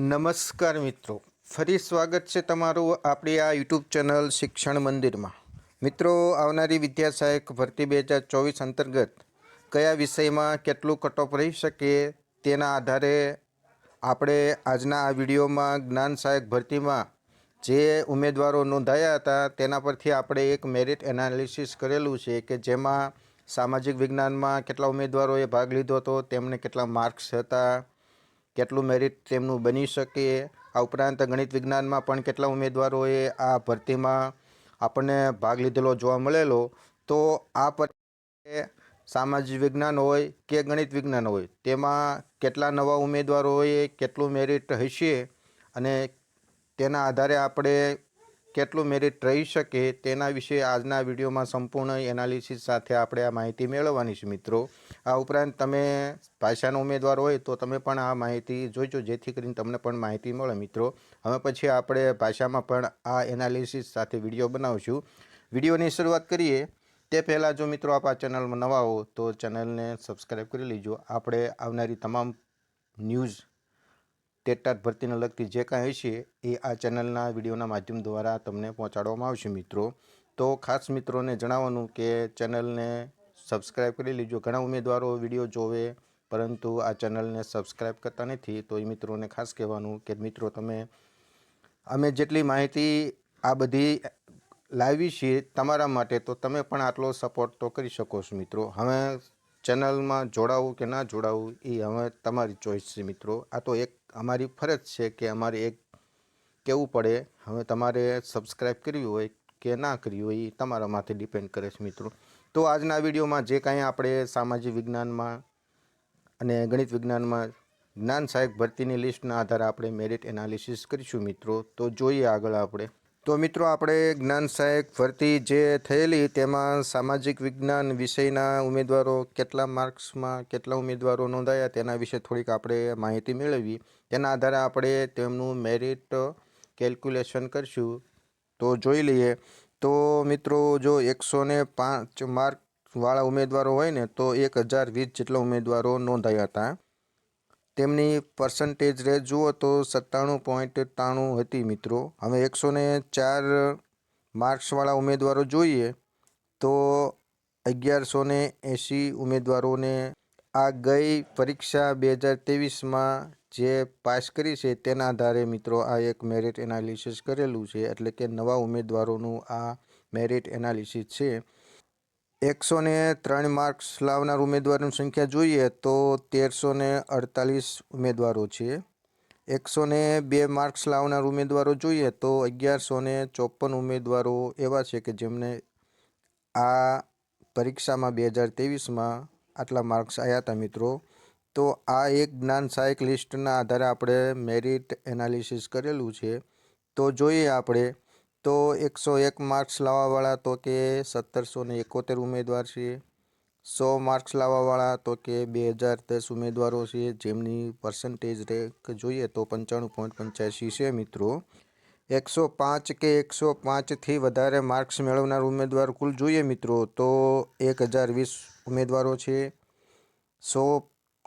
નમસ્કાર મિત્રો. ફરી સ્વાગત છે તમારું આપણી આ યુટ્યુબ ચેનલ શિક્ષણ મંદિરમાં. મિત્રો, આવનારી વિદ્યા સહાયક ભરતી બે હજાર ચોવીસ અંતર્ગત કયા વિષયમાં કેટલું કટઓફ રહી શકે તેના આધારે આપણે આજના આ વિડીયોમાં જ્ઞાન સહાયક ભરતીમાં જે ઉમેદવારો નોંધાયા હતા તેના પરથી આપણે એક મેરિટ એનાલિસિસ કરેલું છે કે જેમાં સામાજિક વિજ્ઞાનમાં કેટલા ઉમેદવારોએ ભાગ લીધો હતો, તેમને કેટલા માર્ક્સ હતા કેટલું મેરિટ તેમનું બની શકે? આ ઉપરાંત ગણિત વિજ્ઞાનમાં પણ કેટલા ઉમેદવારોએ આ ભરતીમાં આપણને ભાગ લીધેલો જોવા મળેલો? તો આ પર સામાજિક વિજ્ઞાન હોય કે ગણિત વિજ્ઞાન હોય, તેમાં કેટલા નવા ઉમેદવારોએ કેટલું મેરિટ હશે અને તેના આધારે આપણે કેટલું મેરિટ રહી શકે, તેના વિશે આજના વિડીયોમાં સંપૂર્ણ એનાલિસિસ સાથે આપણે આ માહિતી મેળવવાની છે મિત્રો. આ ઉપરાંત તમે ભાષાનો ઉમેદવાર હોય તો તમે પણ આ માહિતી જોઈજો જેથી કરીને તમને પણ માહિતી મળે મિત્રો. હવે પછી આપણે ભાષામાં પણ આ એનાલિસિસ સાથે વીડિયો બનાવશું. વિડીયોની શરૂઆત કરીએ. તે પહેલાં જો મિત્રો આપ આ ચેનલમાં નવા હો, તો ચેનલને સબસ્ક્રાઈબ કરી લેજો. આપણે આવનારી તમામ ન્યૂઝ ટેટાટ ભરતીને લગતી જે કાંઈ હશે એ આ ચેનલના વિડીયોના માધ્યમ દ્વારા તમને પહોંચાડવામાં આવશે મિત્રો. તો ખાસ મિત્રોને જણાવવાનું કે ચેનલને સબસ્ક્રાઈબ કરી લેજો. ઘણા ઉમેદવારો વીડિયો જોવે, પરંતુ આ ચેનલને સબસ્ક્રાઈબ કરતા નથી. તો એ મિત્રોને ખાસ કહેવાનું કે મિત્રો, તમે, અમે જેટલી માહિતી આ બધી લાવી છીએ તમારા માટે, તો તમે પણ આટલો સપોર્ટ તો કરી શકો છો મિત્રો. હવે ચેનલમાં જોડાવું કે ના જોડાવું, એ હવે તમારી ચોઈસ છે મિત્રો. આ તો એક અમારી ફરજ છે કે અમારે એક કહેવું પડે. હવે તમારે સબસ્ક્રાઈબ કરવી હોય કે ના કર્યું હોય, એ તમારા માથે ડિપેન્ડ કરે છે મિત્રો. તો આજના વિડીયોમાં જે કાંઈ આપણે સામાજિક વિજ્ઞાનમાં અને ગણિત વિજ્ઞાનમાં જ્ઞાન સહાયક ભરતીની લિસ્ટના આધારે આપણે મેરિટ એનાલિસિસ કરીશું મિત્રો. તો જોઈએ આગળ આપણે. તો મિત્રો, આપણે જ્ઞાન સહાયક ભરતી જે થયેલી તેમાં સામાજિક વિજ્ઞાન વિષયના ઉમેદવારો કેટલા માર્ક્સમાં, કેટલા ઉમેદવારો નોંધાયા તેના વિશે થોડીક આપણે માહિતી મેળવી તેના આધારે આપણે તેમનું મેરિટ કેલ્ક્યુલેશન કરશું. તો જોઈ લઈએ. તો મિત્રો, જો એકસો ને પાંચ માર્કવાળા ઉમેદવારો હોય ને, તો એક હજાર વીસ જેટલા ઉમેદવારો નોંધાયા હતા. તેમની પર્સન્ટેજ રેટ જુઓ તો સત્તાણું પોઈન્ટ ત્રાણું હતી મિત્રો. હવે એકસો ને ચાર માર્ક્સવાળા ઉમેદવારો જોઈએ તો અગિયારસો ને એંસી ઉમેદવારોને આ ગઈ પરીક્ષા બે હજાર ત્રેવીસમાં જે પાસ કરી છે, તેના આધારે મિત્રો આ એક મેરિટ એનાલિસિસ કરેલું છે, એટલે કે નવા ઉમેદવારોનું આ મેરિટ એનાલિસિસ છે. એકસો ને ત્રણ માર્ક્સ લાવનાર ઉમેદવારોની સંખ્યા જોઈએ તો તેરસો ને અડતાલીસ ઉમેદવારો છે. એકસો ને બે માર્ક્સ લાવનાર ઉમેદવારો જોઈએ તો અગિયારસો ને ચોપન ઉમેદવારો એવા છે કે જેમને આ પરીક્ષામાં બે હજાર ત્રેવીસમાં આટલા માર્ક્સ આવ્યા હતા મિત્રો. તો આ એક જ્ઞાન સહાયક લિસ્ટના આધારે આપણે મેરિટ એનાલિસિસ કરેલું છે. તો જોઈએ આપણે, તો એકસો એક માર્ક્સ લાવવાવાળા તો કે સત્તરસો ને એકોતેર ઉમેદવાર છે. સો માર્ક્સ લાવવાવાળા તો કે બે હજાર દસ ઉમેદવારો છે, જેમની પર્સન્ટેજ રેક જોઈએ તો પંચાણું પોઈન્ટ પંચ્યાસી છે મિત્રો. એકસો પાંચ કે એકસો પાંચથી વધારે માર્ક્સ મેળવનાર ઉમેદવાર કુલ જોઈએ મિત્રો, તો એક હજાર વીસ ઉમેદવારો છે.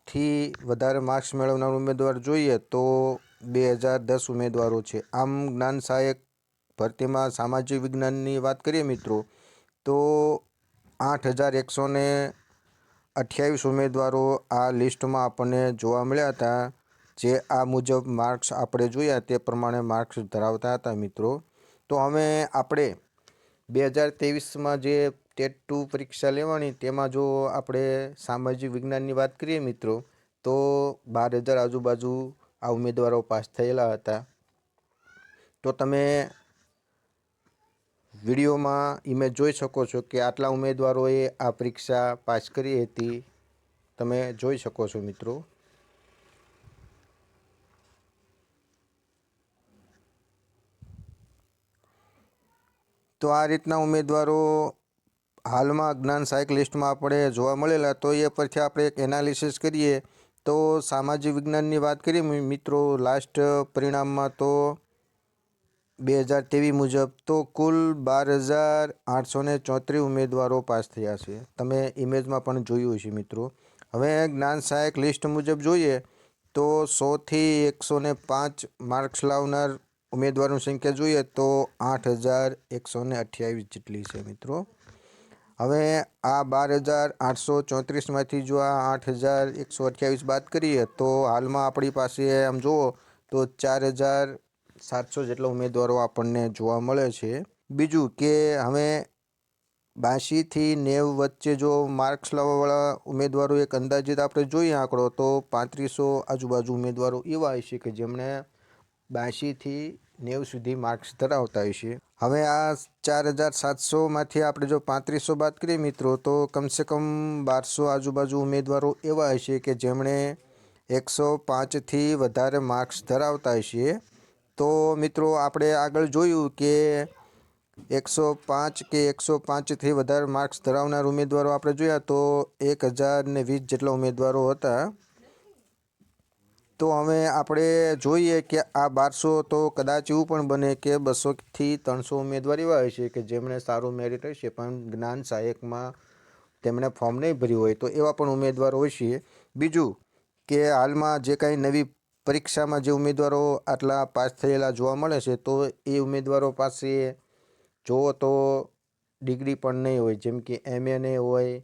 સોથી વધારે માર્ક્સ મેળવનાર ઉમેદવાર જોઈએ તો બે હજાર દસ ઉમેદવારો છે. આમ જ્ઞાન સહાયક ભરતીમાં સામાજિક વિજ્ઞાનની વાત કરીએ મિત્રો, તો આઠ હજાર એકસો ને અઠ્યાવીસ ઉમેદવારો આ લિસ્ટમાં આપણને જોવા મળ્યા હતા. જે આ મુજબ માર્ક્સ આપણે જોયા તે પ્રમાણે માર્ક્સ ધરાવતા હતા મિત્રો. તો હવે આપણે બે હજાર ત્રેવીસમાં જે ટેટ ટુ પરીક્ષા લેવાની, તેમાં જો આપણે સામાજિક વિજ્ઞાનની વાત કરીએ મિત્રો, તો બાર હજાર આજુબાજુ આ ઉમેદવારો પાસ થયેલા હતા. તો તમે વિડીયોમાં ઇમેજ જોઈ શકો છો કે આટલા ઉમેદવારોએ આ પરીક્ષા પાસ કરી હતી. તમે જોઈ શકો છો મિત્રો. તો આ રીતના ઉમેદવારો હાલમાં જ્ઞાન સહાયક લિસ્ટમાં આપણે જોવા મળેલા, તો એ પરથી આપણે એક એનાલિસિસ કરીએ. તો સામાજિક વિજ્ઞાનની વાત કરીએ મિત્રો, લાસ્ટ પરિણામમાં તો બે હજાર ત્રેવીસ મુજબ તો કુલ બાર હજાર આઠસો ને ચોત્રીસ ઉમેદવારો પાસ થયા છે. તમે ઇમેજમાં પણ જોયું છે મિત્રો. હવે જ્ઞાન સહાયક લિસ્ટ મુજબ જોઈએ, તો સોથી એકસો ને પાંચ માર્ક્સ લાવનાર ઉમેદવારોની સંખ્યા જોઈએ, તો આઠ હજાર એકસો ને અઠ્યાવીસ જેટલી છે, મિત્રો. હવે આ બાર હજાર આઠસો ચોત્રીસમાંથી જો આ આઠ હજાર એકસો અઠ્યાવીસ બાદ કરીએ, તો હાલમાં આપણી પાસે આમ જુઓ તો ચાર હજાર સાતસો જેટલા ઉમેદવારો આપણને જોવા મળે છે. બીજું કે હવે બાંશીથી નેવ વચ્ચે જો માર્ક્સ લાવવાવાળા ઉમેદવારો એક અંદાજિત આપણે જોઈએ આંકડો, તો પાંત્રીસો આજુબાજુ ઉમેદવારો એવા હશે કે જેમણે બાંશીથી નેવ સુધી માર્ક્સ ધરાવતા હશે હવે આ ચાર હજાર સાતસોમાંથી આપણે જો પાંત્રીસો બાદ કરીએ મિત્રો, તો કમસે કમ બારસો આજુબાજુ ઉમેદવારો એવા હશે કે જેમણે એકસો પાંચથી વધારે માર્ક્સ ધરાવતા હશે. તો મિત્રો, આપણે આગળ જોયું કે એકસો પાંચ કે એકસો પાંચથી વધારે માર્ક્સ ધરાવનાર ઉમેદવારો આપણે જોયા તો એક હજાર ને વીસ જેટલા ઉમેદવારો હતા. તો હવે આપણે જોઈએ કે આ બારસો તો કદાચ એવું પણ બને કે બસોથી ત્રણસો ઉમેદવાર એવા હોય છે કે જેમણે સારું મેરિટ હશે પણ જ્ઞાન સહાયકમાં તેમણે ફોર્મ નહીં ભર્યું હોય તો એવા પણ ઉમેદવારો છે. બીજું કે હાલમાં જે કાંઈ નવી પરીક્ષામાં જે ઉમેદવારો આટલા પાસ થયેલા જોવા મળે છે, તો એ ઉમેદવારો પાસે જુઓ તો ડિગ્રી પણ નહીં હોય. જેમ કે એમએને હોય,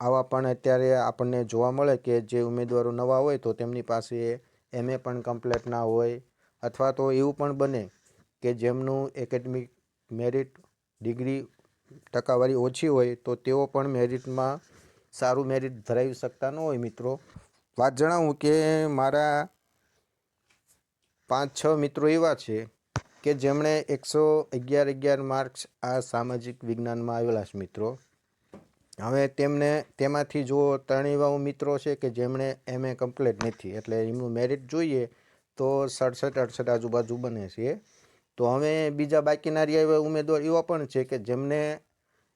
આવા પણ અત્યારે આપણને જોવા મળે કે જે ઉમેદવારો નવા હોય તો તેમની પાસે એમએ પણ કમ્પ્લીટ ના હોય અથવા તો એવું પણ બને કે જેમનું એકેડમિક મેરિટ ડિગ્રી ટકાવારી ઓછી હોય તો તેઓ પણ મેરિટમાં સારું મેરિટ ધરાવી શકતા ન હોય મિત્રો. વાત જણાવું કે મારા પાંચ છ મિત્રો એવા છે કે જેમણે એકસો અગિયાર અગિયાર માર્ક્સ આ સામાજિક વિજ્ઞાનમાં આવેલા છે મિત્રો. હવે તેમને, તેમાંથી જો ત્રણેય મિત્રો છે કે જેમણે એમએ કમ્પ્લીટ નથી, એટલે એમનું મેરિટ જોઈએ, તો સડસઠ, અડસઠ આજુબાજુ બને છે. તો હવે બીજા બાકીના રહ્યા ઉમેદવાર એવા પણ છે કે જેમને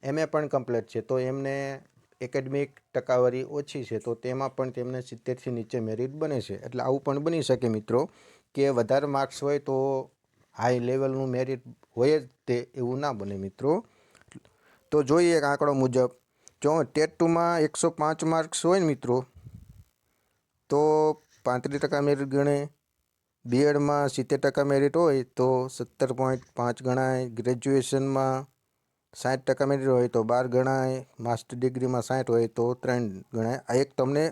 એમએ પણ કમ્પ્લીટ છે, તો એમને એકેડમિક ટકાવારી ઓછી છે, તો તેમાં પણ તેમને સિત્તેરથી નીચે મેરિટ બને છે. એટલે આવું પણ બની શકે મિત્રો, કે વધારે માર્ક્સ હોય તો હાઈ લેવલનું મેરિટ હોય જ તે એવું ના બને મિત્રો. તો જોઈએ આંકડો મુજબ જો ટેટ ટુમાં એકસો પાંચ માર્ક્સ હોય ને મિત્રો, તો પાંત્રીસ ટકા મેરિટ ગણે બીએડમાં સિત્તેર ટકા મેરિટ હોય તો સત્તર પોઈન્ટ પાંચ ગણાય. ગ્રેજ્યુએશનમાં સાઠ ટકા મેરિટ હોય તો બાર ગણાય. માસ્ટર ડિગ્રીમાં સાઠ હોય તો ત્રણ ગણાય. આ એક તમને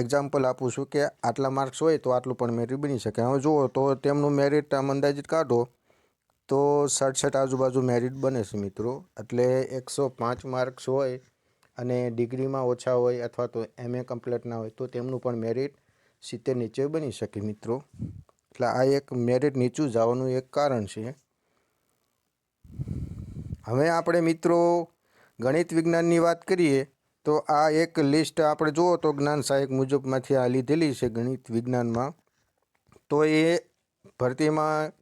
એક્ઝામ્પલ આપું છું કે આટલા માર્ક્સ હોય તો આટલું પણ મેરિટ બની શકે. હવે જુઓ તો તેમનું મેરિટ આમ અંદાજિત કાઢો તો સડસઠ આજુબાજુ મેરિટ બને છે મિત્રો. એટલે એકસો પાંચ માર્ક્સ હોય અને ડિગ્રીમાં ઓછા હોય અથવા તો એમએ કમ્પ્લીટ ના હોય તો તેમનું પણ મેરિટ સિત્તેર નીચે બની શકે મિત્રો. એટલે આ એક મેરિટ નીચું જવાનું એક કારણ છે. હવે આપણે મિત્રો ગણિત વિજ્ઞાનની વાત કરીએ તો આ એક લિસ્ટ આપણે જુઓ તો જ્ઞાન સહાયક મુજબમાંથી આ લીધેલી છે ગણિત વિજ્ઞાનમાં. તો એ ભરતીમાં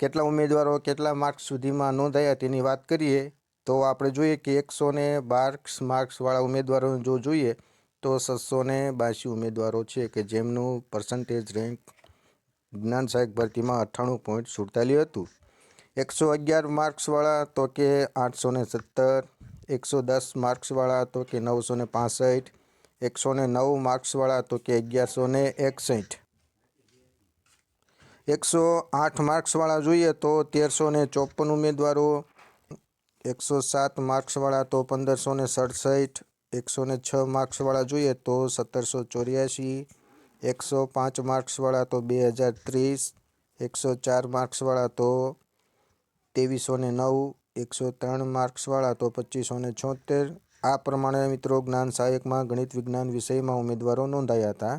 કેટલા ઉમેદવારો કેટલા માર્ક્સ સુધીમાં નોંધાયા તેની વાત કરીએ, તો આપણે જોઈએ કે એકસો ને બાર માર્ક્સવાળા ઉમેદવારો જો જોઈએ, તો છસો ને બાસી ઉમેદવારો છે કે જેમનું પર્સન્ટેજ રેન્ક જ્ઞાન સહાયક ભરતીમાં અઠ્ઠાણું પોઈન્ટ સુડતાલીસ હતું. એકસો અગિયાર માર્ક્સવાળા તો કે આઠસો ને સત્તર, એકસો દસ માર્ક્સવાળા તો કે નવસો ને પાસઠ, એકસો ને નવ માર્ક્સવાળા તો કે અગિયારસો ને એકસઠ. એકસો આઠ માર્ક્સવાળા જોઈએ તો તેરસો ને ચોપન ઉમેદવારો, એકસો સાત માર્ક્સવાળા તો પંદરસો ને સડસઠ, એકસો ને છ માર્ક્સવાળા જોઈએ તો સત્તરસો ચોર્યાસી, એકસો પાંચ માર્ક્સવાળા તો બે હજાર ત્રીસ, એકસો ચાર માર્ક્સવાળા તો ત્રેવીસો ને નવ, એકસો ત્રણ માર્ક્સવાળા તો પચીસો ને છોતેર. આ પ્રમાણે મિત્રો જ્ઞાન સહાયકમાં ગણિત વિજ્ઞાન વિષયમાં ઉમેદવારો નોંધાયા હતા.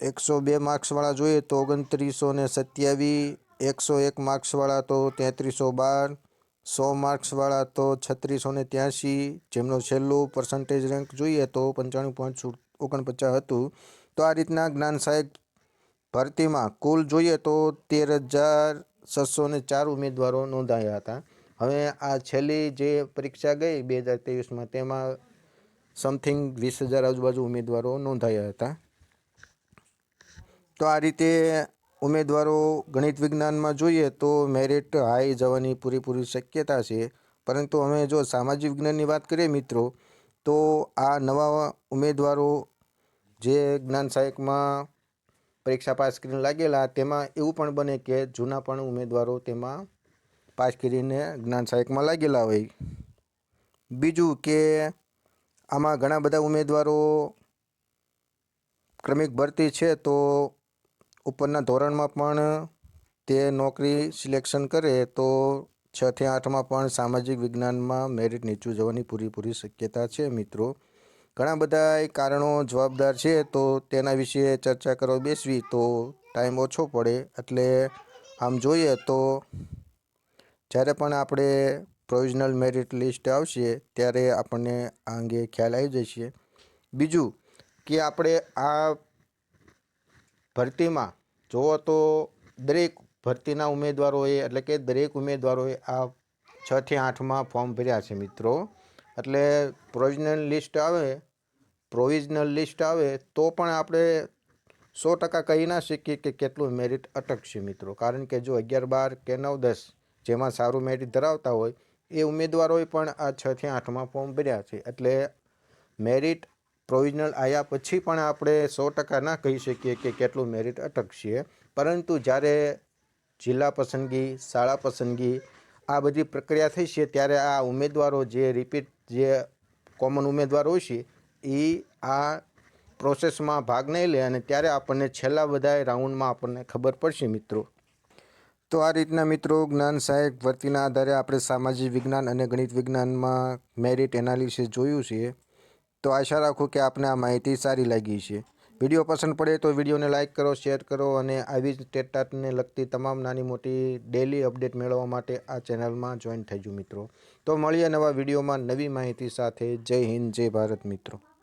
એકસો બે માર્ક્સવાળા જોઈએ તો ઓગણત્રીસો ને સત્યાવીસ એકસો એક માર્ક્સવાળા તો તેત્રીસો બાર, સો માર્ક્સવાળા તો છત્રીસો ને ત્યાંસી જેમનો છેલ્લું પર્સન્ટેજ રેન્ક જોઈએ તો પંચાણું પોઈન્ટ ઓગણપચાસ હતું. તો આ રીતના જ્ઞાન સહાયક ભરતીમાં કુલ જોઈએ તો તેર હજાર છસો ને ચાર ઉમેદવારો નોંધાયા હતા. હવે આ છેલ્લી જે પરીક્ષા ગઈ બે હજાર ત્રેવીસમાં તેમાં સમથિંગ વીસ હજાર આજુબાજુ ઉમેદવારો નોંધાયા હતા. તો આ રીતે ઉમેદવારો ગણિત વિજ્ઞાનમાં જોઈએ તો મેરિટ હાઈ જવાની પૂરેપૂરી શક્યતા છે. પરંતુ અમે જો સામાજિક વિજ્ઞાનની વાત કરીએ મિત્રો, તો આ નવા ઉમેદવારો જે જ્ઞાન સહાયકમાં પરીક્ષા પાસ કરીને લાગેલા, તેમાં એવું પણ બને કે જૂના પણ ઉમેદવારો તેમાં પાસ કરીને જ્ઞાન સહાયકમાં લાગેલા હોય. બીજું કે આમાં ઘણા બધા ઉમેદવારો ક્રમિક ભરતી છે તો ઉપરના ધોરણમાં પણ તે નોકરી સિલેક્શન કરે તો છથી આઠમાં પણ સામાજિક વિજ્ઞાનમાં મેરિટ નીચું જવાની પૂરેપૂરી શક્યતા છે, મિત્રો. ઘણા બધા કારણો જવાબદાર છે, તો તેના વિશે ચર્ચા કરવા બેસવી તો ટાઈમ ઓછો પડે. એટલે આમ જોઈએ તો જ્યારે પણ આપણે પ્રોવિઝનલ મેરિટ લિસ્ટ આવશે, ત્યારે આપણને આ અંગે ખ્યાલ આવી જશે. બીજું કે આપણે આ ભરતીમાં જુઓ તો દરેક ભરતીના ઉમેદવારોએ, એટલે કે દરેક ઉમેદવારોએ આ છથી આઠમાં ફોર્મ ભર્યા છે મિત્રો. એટલે પ્રોવિઝનલ લિસ્ટ આવે, પ્રોવિઝનલ લિસ્ટ આવે, તો પણ આપણે સો ટકા કહી ના શકીએ કે કેટલું મેરિટ અટકશે મિત્રો. કારણ કે જો અગિયાર, બાર કે નવ, દસ જેમાં સારું મેરિટ ધરાવતા હોય, એ ઉમેદવારોએ પણ આ છથી આઠમાં ફોર્મ ભર્યા છે. એટલે મેરિટ પ્રોવિઝનલ આવ્યા પછી પણ આપણે સો ટકા ના કહી શકીએ કે કેટલું મેરિટ અટકશે. પરંતુ જ્યારે જિલ્લા પસંદગી, શાળા પસંદગી આ બધી પ્રક્રિયા થઈ છે, ત્યારે આ ઉમેદવારો જે રિપીટ જે કોમન ઉમેદવારો છે, એ આ પ્રોસેસમાં ભાગ નહીં લે અને ત્યારે આપણને છેલ્લા બધા રાઉન્ડમાં આપણને ખબર પડશે મિત્રો. તો આ રીતના મિત્રો જ્ઞાન સહાયક ભરતીના આધારે આપણે સામાજિક વિજ્ઞાન અને ગણિત વિજ્ઞાનમાં મેરિટ એનાલિસિસ જોયું છે. તો આશા રાખું કે આપને આ માહિતી સારી લાગી છે વીડિયો પસંદ પડે તો વિડીયોને લાઇક કરો, શેર કરો અને આવી જ ટેટાટને લગતી તમામ નાની મોટી ડેલી અપડેટ મેળવવા માટે આ ચેનલમાં જોઈન થઈજો મિત્રો. તો મળીએ નવા વિડીયોમાં નવી માહિતી સાથે. જય હિન્દ, જય ભારત મિત્રો.